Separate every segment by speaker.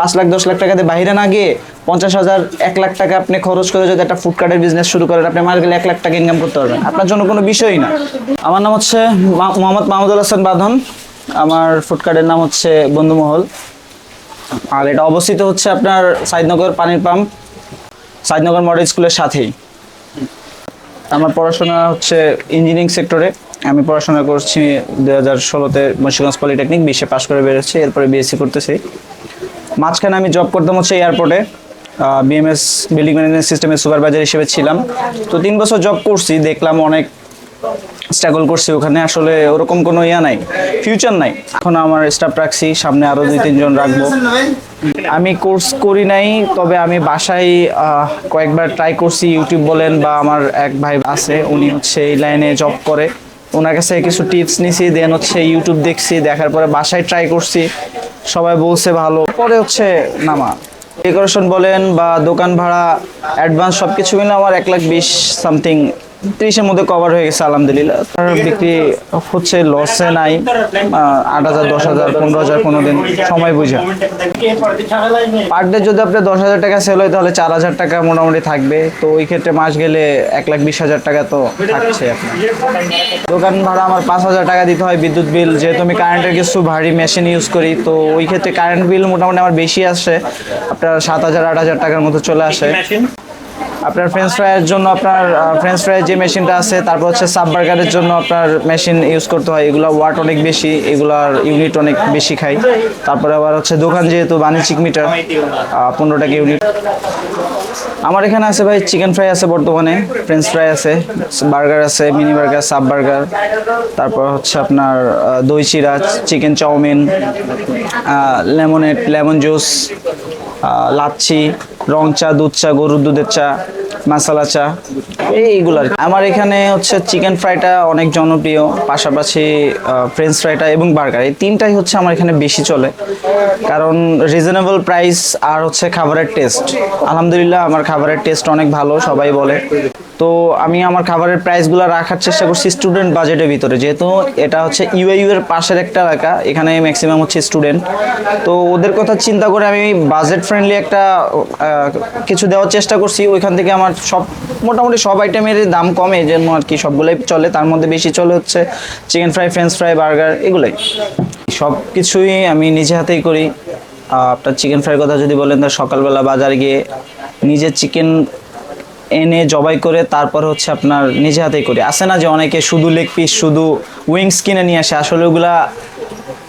Speaker 1: পাঁচ লাখ, দশ লাখ টাকাতে বাইরে না গিয়ে পঞ্চাশ হাজার, এক লাখ টাকা আপনি খরচ করে যদি একটা ফুড কার্টের বিজনেস শুরু করেন, আপনি মাস গেলে এক লাখ টাকা ইনকাম করতে পারবেন। আপনার জন্য কোনো বিষয়ই না। আমার নাম হচ্ছে মোহাম্মদ মাহমুদুল হাসান বাঁধন। আমার ফুড কার্টের নাম হচ্ছে বন্ধুমহল। আর এটা অবস্থিত হচ্ছে আপনার সাইদনগর পানির পাম্প, সাইদনগর মডেল স্কুলের সাথেই। আমার পড়াশোনা হচ্ছে ইঞ্জিনিয়ারিং সেক্টরে আমি পড়াশোনা করছি দু হাজার ষোলোতে মুন্সিগঞ্জ পলিটেকনিক বিশে পাশ করে বেরোচ্ছি, এরপরে বিএসসি করতেছি। মাঝখানে আমি জব করতাম হচ্ছে এয়ারপোর্টে বিএমএস বিল্ডিং ম্যানেজমেন্ট সিস্টেমের সুপারভাইজার হিসেবে ছিলাম। তো তিন বছর জব করছি, দেখলাম অনেক স্ট্রাগল করছি ওখানে। আসলে ওরকম কোনো ইয়া নাই ফিউচার নাই। এখন আমার স্টাফ রাখছি, সামনে আরও দুই, তিনজন রাখব। আমি কোর্স করি নাই, তবে আমি বাসায় কয়েকবার ট্রাই করছি ইউটিউব বলেন বা আমার এক ভাই আছে, উনি হচ্ছে এই লাইনে জব করে। ওনার কাছে কিছু টিপস নিছি দেন হচ্ছে ইউটিউব দেখছি, দেখার পরে বাসায় ট্রাই করছি। সবাই বলছে ভালো। পরে হচ্ছে নামা। ডেকোরেশন বলেন বা দোকান ভাড়া অ্যাডভান্স সব কিছু মিলে আমার এক লাখ বিশ সামথিং ত্রিশের মধ্যে কভার হয়ে গেছে, আলহামদুলিল্লাহ। বিক্রি হচ্ছে লসে নাই। আট হাজার, দশ হাজার, পনেরো হাজার কোনো দিন সময় বুঝে। পার ডে যদি আপনার দশ হাজার টাকা সেল হয়, তাহলে চার হাজার টাকা মোটামুটি থাকবে। তো ওই ক্ষেত্রে মাস গেলে এক লাখ বিশ হাজার টাকা তো থাকছে দোকান ভাড়া আমার পাঁচ হাজার টাকা দিতে হয়, বিদ্যুৎ বিল। যেহেতু আমি কারেন্টের কিছু ভারী মেশিন ইউজ করি, তো ওই ক্ষেত্রে কারেন্ট বিল মোটামুটি আমার বেশি আসে। আপনার সাত হাজার, আট হাজার টাকার মতো চলে আসে। আপনার ফ্রেঞ্চ ফ্রাইয়ের জন্য আপনার ফ্রেঞ্চ ফ্রাইয়ের যে মেশিনটা আছে, তারপর হচ্ছে সাব বার্গারের জন্য আপনার মেশিন ইউজ করতে হয়। এগুলো ওয়াট অনেক বেশি, এগুলার ইউনিট অনেক বেশি খাই তারপরে আবার হচ্ছে দোকান যেহেতু বাণিজ্যিক মিটার পনেরো টাকা ইউনিট আমার এখানে আছে ভাই চিকেন ফ্রাই আছে বর্তমানে ফ্রেঞ্চ ফ্রাই আছে বার্গার আছে মিনি বার্গার সাব বার্গার তারপর হচ্ছে আপনার দই চিরা chicken chowmein lemonade lemon juice lassi. রং চা, দুধ চা, গরুর দুধের চা, মাসালা চা, এইগুলো। আমার এখানে হচ্ছে চিকেন ফ্রাইটা অনেক জনপ্রিয়, পাশাপাশি ফ্রেঞ্চ ফ্রাইটা এবং বার্গার এই তিনটাই হচ্ছে আমার এখানে বেশি চলে। কারণ রিজনেবল প্রাইস আর হচ্ছে খাবারের টেস্ট আলহামদুলিল্লাহ আমার খাবারের টেস্ট অনেক ভালো, সবাই বলে। তো আমি আমার খাবারের প্রাইসগুলো রাখার চেষ্টা করছি স্টুডেন্ট বাজেটের ভিতরে। যেহেতু এটা হচ্ছে ইউআইউ এর পাশের একটা এলাকা, এখানে ম্যাক্সিমাম হচ্ছে স্টুডেন্ট তো ওদের কথা চিন্তা করে আমি বাজেট ফ্রেন্ডলি একটা কিছু দেওয়ার চেষ্টা করছি। ওইখান থেকে আমার সব, মোটামুটি সব আইটেমের দাম কমে জন্য আর কি সবগুলোই চলে। তার মধ্যে বেশি চলে হচ্ছে chicken fry French fry burger এগুলোই। সব কিছুই আমি নিজে হাতেই করি। আপনার চিকেন ফ্রাইয়ের কথা যদি বলেন তাহলে সকালবেলা বাজার গিয়ে নিজে চিকেন এনে জবাই করে তারপর হচ্ছে আপনার নিজে হাতেই করি। আসে না যে অনেকে শুধু লেগ পিস শুধু উইংস কিনে নিয়ে আসে? আসলে ওগুলা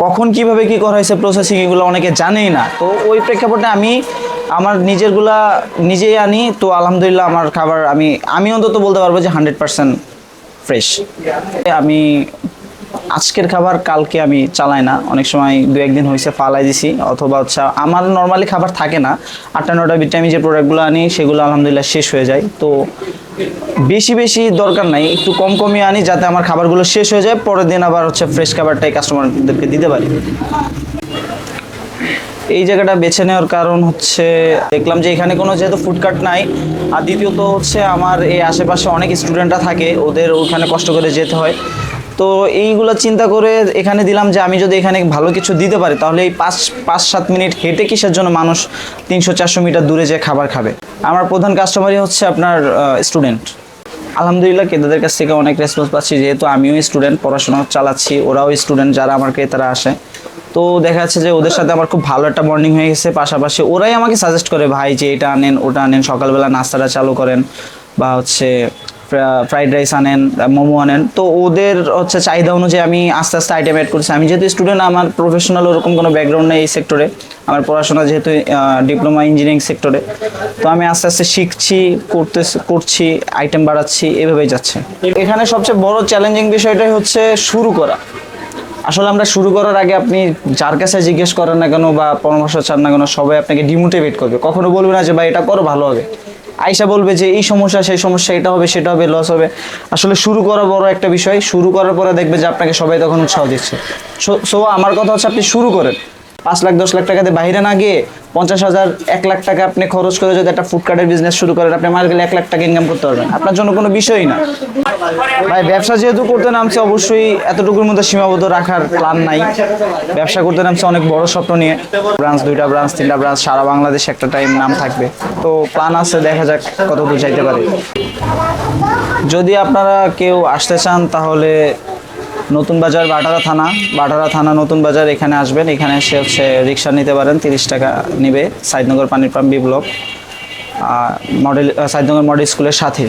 Speaker 1: কখন কীভাবে কি করা হয়েছে প্রসেসিং এগুলো অনেকে জানেই না। তো ওই প্রেক্ষাপটে আমি আমার নিজেরগুলা নিজেই আনি। তো আলহামদুলিল্লাহ আমার খাবার আমি আমি অন্তত বলতে পারব যে হান্ড্রেড পার্সেন্ট ফ্রেশ আমি আজকের খাবার কালকে আমি চালাই না। অনেক সময় দু একদিন হয়েছে ফালাই দিছি, অথবা হচ্ছে আমার নর্মালি খাবার থাকে না। আটটা নটা বিটে আমি যে প্রোডাক্টগুলো আনি, সেগুলো আলহামদুলিল্লাহ শেষ হয়ে যায়। তো বেশি বেশি দরকার নাই। একটু কম, কমই আনি যাতে আমার খাবারগুলো শেষ হয়ে যায়। পরের দিন আবার হচ্ছে ফ্রেশ খাবারটাই কাস্টমারদেরকে দিতে পারি। এই জায়গাটা বেছে নেওয়ার কারণ হচ্ছে, দেখলাম যে এখানে কোনো যেহেতু ফুড কার্ট নাই। আর দ্বিতীয়ত হচ্ছে আমার এই আশেপাশে অনেক স্টুডেন্টরা থাকে। ওদের ওখানে কষ্ট করে যেতে হয়। তো এইগুলো চিন্তা করে এখানে দিলাম যে আমি যদি এখানে ভালো কিছু দিতে পারি, তাহলে এই পাঁচ পাঁচ, সাত মিনিট হেঁটে কিসের জন্য মানুষ তিনশো, চারশো মিটার দূরে যে খাবার খাবে? আমার প্রধান কাস্টমারই হচ্ছে আপনার স্টুডেন্ট আলহামদুলিল্লাহ ক্রেতাদের কাছ থেকে অনেক রেসপন্স পাচ্ছি, যেহেতু আমিও স্টুডেন্ট পড়াশোনা চালাচ্ছি, ওরাও স্টুডেন্ট যারা আমার ক্রেতারা আসে। তো দেখা যাচ্ছে যে ওদের সাথে আমার খুব ভালো একটা বন্ডিং হয়ে গেছে, পাশাপাশি ওরাই আমাকে সাজেস্ট করে, ভাই, যে এটা আনেন, ওটা আনেন, সকালবেলা নাস্তাটা চালু করেন। বা হচ্ছে ফ্রাইড রাইস আনেন মোমো আনেন। তো ওদের হচ্ছে চাহিদা অনুযায়ী আমি আস্তে আস্তে আইটেম অ্যাড করছি। আমি যেহেতু স্টুডেন্ট আমার প্রফেশনাল ওরকম কোনো ব্যাকগ্রাউন্ড নেই এই সেক্টরে আমার পড়াশোনা যেহেতু ডিপ্লোমা ইঞ্জিনিয়ারিং সেক্টরে তো আমি আস্তে আস্তে শিখছি করতে করছি আইটেম বাড়াচ্ছি, এভাবেই যাচ্ছে। এখানে সবচেয়ে বড় চ্যালেঞ্জিং বিষয়টাই হচ্ছে শুরু করা। আসলে আমরা শুরু করার আগে আপনি যার কাছে জিজ্ঞেস করেন না কেন বা পরামর্শ চান না কেন, সবাই আপনাকে ডিমোটিভেট করবে। কখনো বলবে না যে, ভাই, এটা করো, ভালো হবে। আইসা বলবে যে এই সমস্যা, সেই সমস্যা, এটা হবে, সেটা হবে লস হবে। আসলে শুরু করা বড় একটা বিষয়। শুরু করার পরে দেখবে যে আপনাকে সবাই তখন উৎসাহ দিচ্ছে। সো আমার কথা হচ্ছে আপনি শুরু করেন। পাঁচ লাখ, দশ লাখ টাকাতে বাইরে না গিয়ে পঞ্চাশ হাজার, এক লাখ টাকা আপনি খরচ করে যদি একটা ফুডকার্টের বিজনেস শুরু করেন, আপনি মাস গেলে এক লাখ টাকা ইনকাম করতে পারবেন। আপনার জন্য কোনো বিষয়ই না। ভাই, ব্যবসা যেহেতু করতে নামছে, অবশ্যই এতটুকুর মধ্যে সীমাবদ্ধ রাখার প্ল্যান নাই। ব্যবসা করতে নামছে অনেক বড় স্বপ্ন নিয়ে। ব্রাঞ্চ দুইটা ব্রাঞ্চ তিনটা ব্রাঞ্চ সারা বাংলাদেশে একটা টাইম নাম থাকবে। তো প্ল্যান আছে, দেখা যাক কত দূর যাইতে পারে। যদি আপনারা কেউ আসতে চান, তাহলে নতুন বাজার বাটারা থানা। বাটারা থানা নতুন বাজার এখানে আসবেন। এখানে এসে হচ্ছে রিক্সা নিতে পারেন, তিরিশ টাকা নেবে। সাইদনগর পানির pump B block. Model, Saidnagar model স্কুলের সাথে।